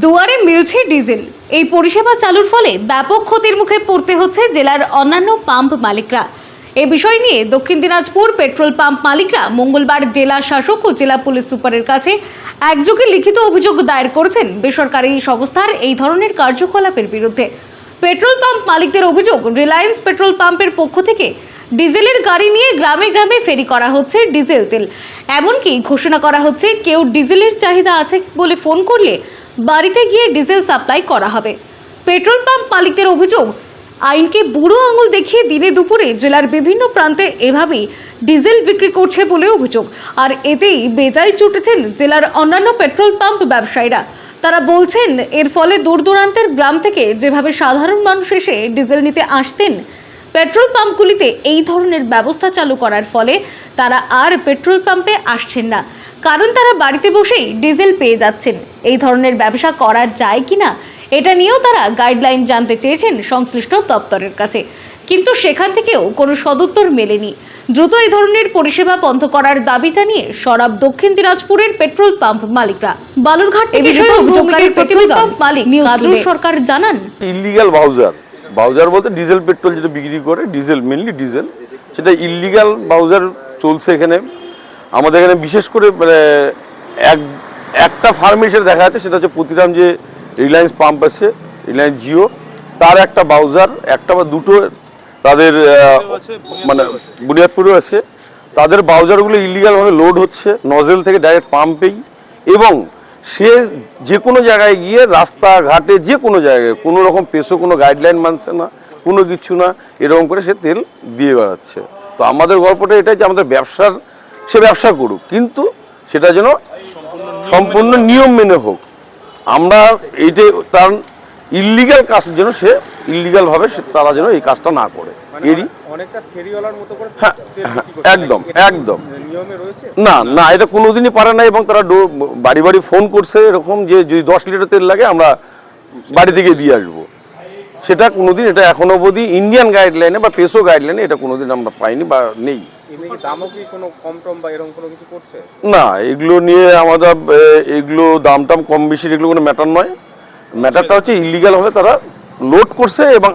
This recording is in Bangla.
দুয়ারে মিলছে ডিজেল। এই পরিষেবা চালুর ফলে ব্যাপক ক্ষতির মুখে পড়তে হচ্ছে জেলার অন্যান্য পাম্প মালিকরা। এ বিষয় নিয়ে দক্ষিণ দিনাজপুর পেট্রোল পাম্প মালিকরা মঙ্গলবার জেলা শাসক ও জেলা পুলিশ সুপারের কাছে একযোগে লিখিত অভিযোগ দায়ের করেছেন। বেসরকারি সংস্থার এই ধরনের কার্যকলাপের বিরুদ্ধে। পেট্রোল পাম্প মালিকদের অভিযোগ, রিলায়েন্স পেট্রোল পাম্পের পক্ষ থেকে ডিজেলের গাড়ি নিয়ে গ্রামে গ্রামে ফেরি করা হচ্ছে ডিজেল তেল। এমনকি ঘোষণা করা হচ্ছে, কেউ ডিজেলের চাহিদা আছে বলে ফোন করলে বাড়িতে গিয়ে ডিজেল সাপ্লাই করা হবে। পেট্রোল পাম্প মালিকদের অভিযোগ, আইনকে বুড়ো আঙুল দেখিয়ে দিনে দুপুরে জেলার বিভিন্ন প্রান্তে এভাবেই ডিজেল বিক্রি করছে বলে অভিযোগ। আর এতেই বেজায় চুটেছেন জেলার অন্যান্য পেট্রোল পাম্প ব্যবসায়ীরা। তারা বলছেন, এর ফলে দূর দূরান্তের গ্রাম থেকে যেভাবে সাধারণ মানুষ এসে ডিজেল নিতে আসতেন, পেট্রোল পাম্পগুলিতে এই ধরনের ব্যবস্থা চালু করার ফলে তারা আর পেট্রোল পাম্পে আসছেন না। কারণ তারা বাড়িতে বসেই ডিজেল পেয়ে যাচ্ছেন। এই ধরনের ব্যবসা করা যায় কি না এটা নিয়েও তারা গাইডলাইন জানতে চেয়েছেন সংশ্লিষ্ট দপ্তরের কাছে। কিন্তু সেখান থেকেও কোনো সদুত্তর মেলেনি। দ্রুত এই ধরনের পরিষেবা বন্ধ করার দাবি জানিয়ে সরাব দক্ষিণ দিনাজপুরের পেট্রোল পাম্প মালিকরা। বালুরঘাট এ বিষয়ে অভিযোগকারী পেট্রোল পাম্প মালিক কাজল সরকার জানান। ইলিগাল বাউজার বাউজার বলতে ডিজেল পেট্রোল যেটা বিক্রি করে ডিজেল মেনলি ডিজেল সেটা ইলিগাল বাউজার চলছে এখানে। আমাদের এখানে বিশেষ করে মানে এক একটা ফার্মেসির দেখা যাচ্ছে, সেটা হচ্ছে প্রতিরাম যে রিলায়েন্স পাম্প আছে রিলায়েন্স জিও তার একটা বাউজার একটা বা দুটো তাদের মানে বুনিয়াদপুরেও আছে। তাদের বাউজারগুলো ইলিগালভাবে লোড হচ্ছে নজেল থেকে ডাইরেক্ট পাম্পেই এবং সে যে কোনো জায়গায় গিয়ে রাস্তাঘাটে যে কোনো জায়গায়, কোনো রকম পেশো কোনো গাইডলাইন মানছে না, কোনো কিছু না, এরকম করে সে তেল দিয়ে বেড়াচ্ছে। তো আমাদের গল্পটা এটাই যে আমাদের ব্যবসার, সে ব্যবসা করুক, কিন্তু সেটা যেন সম্পূর্ণ নিয়ম মেনে হোক। আমরা এইটাই তার ইলিগাল কাজ যেন সে ইলিগালভাবে সে তারা যেন এই কাজটা না করে। মানে এরই হ্যাঁ, একদম, একদম। না না এটা কোনোদিনই পারে না এবং তারা বাড়ি বাড়ি ফোন করছে এরকম যে যদি দশ লিটার তেল লাগে আমরা বাড়ি থেকে দিয়ে আসব। সেটা কোনোদিন এটা এখনও অবধি ইন্ডিয়ান গাইডলাইনে বা পেসো গাইডলাইনে এটা কোনোদিন আমরা পাইনি বা নেই। না, এগুলো নিয়ে আমাদের এগুলো দাম টাম কম বেশি, এগুলো কোনো ম্যাটার নয়। ম্যাটারটা হচ্ছে ইলিগাল হবে তারা লোড করছে এবং